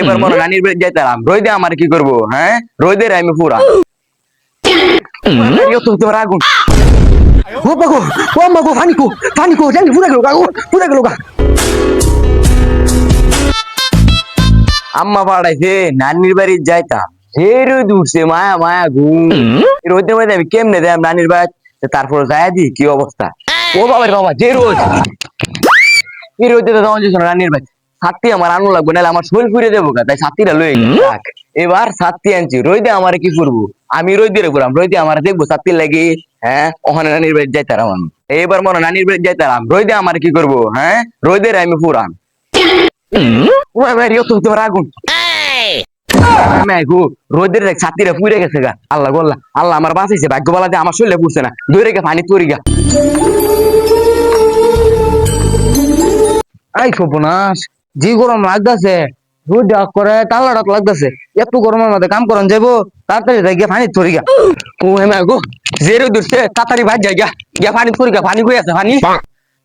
এবার মনে নানির বাড়ি যাইতাম। রোদে আমার কি করব হ্যাঁ? রোদের আমি পুরা। তোমার আগুন ও বাগো ও মাগো ফানিকো ফানিকো জানি পুরা গেল গা পুরা গেল গা। আম্মা পাড়াইছে নানির বাড়ি যাইতাম। রোদ উঠছে মায়া মায়া ঘুম রোদের মধ্যে আমি কেমনে দেয় নানির বাড়ি? তারপর যাই দি কি অবস্থা। ও বাবা বাবা যে রোদ। এই রোদে তো তখন রানীর ভাই সাতটি আমার আনু লাগবে নাহলে আমার শরীর ফুরিয়ে দেবো গা, তাই সাতটিটা লয়ে এবার সাতটি আনছি রইদে আমার কি করব? আমি রইদে রে করলাম রইদে আমার দেখব সাতটি লাগে হ্যাঁ ওখানে নানির বাড়ি যাইতারাম আমি এবার মনে নানির বাড়ি যাইতারাম রইদে আমার কি করব হ্যাঁ? রইদের আমি পুরান ও ভাই রিও তুমি তোমার আগুন। রোদের ছাতিরা পুড়ে গেছে গা। আল্লাহ গোল্লা আল্লাহ আমার বাঁচাইছে ভাগ্য বলা আমার শরীরে পুড়ছে না। দৌড়ে গে পানি পড়ি গা এই সর্বনাশ। যে গরম লাগতেছে রোদ ডাক করে তাল্লা ডাক লাগতেছে এত গরমের মধ্যে কাম করেন যাব তাড়াতাড়ি যাই গিয়ে পানি ধরি গা ও হেমা গো জেরো দূরছে তাড়াতাড়ি ভাজ যাই গা গিয়া পানি পড়ি গা পানি কই আছে পানি?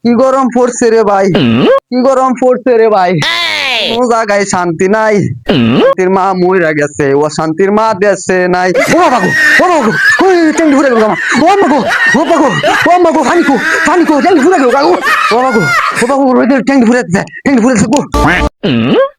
কি গরম পড়ছে রে ভাই কি গরম পড়ছে রে ভাই। কোনো জায়গায় শান্তি নাই। শান্তির মা মইরা গেছে ও শান্তির মা দেশে নাই। ও বাবা ও বাবা গো ওই ঘুরে গেল ও আম্মা গো ও বাবা গো ও আম্মা গো পানি কো পানি কো টেন্ডি ঘুরে গেল ও বাবা গো। ও বাবা টেন্ডি ঘুরে টেন্ডি ঘুরে no!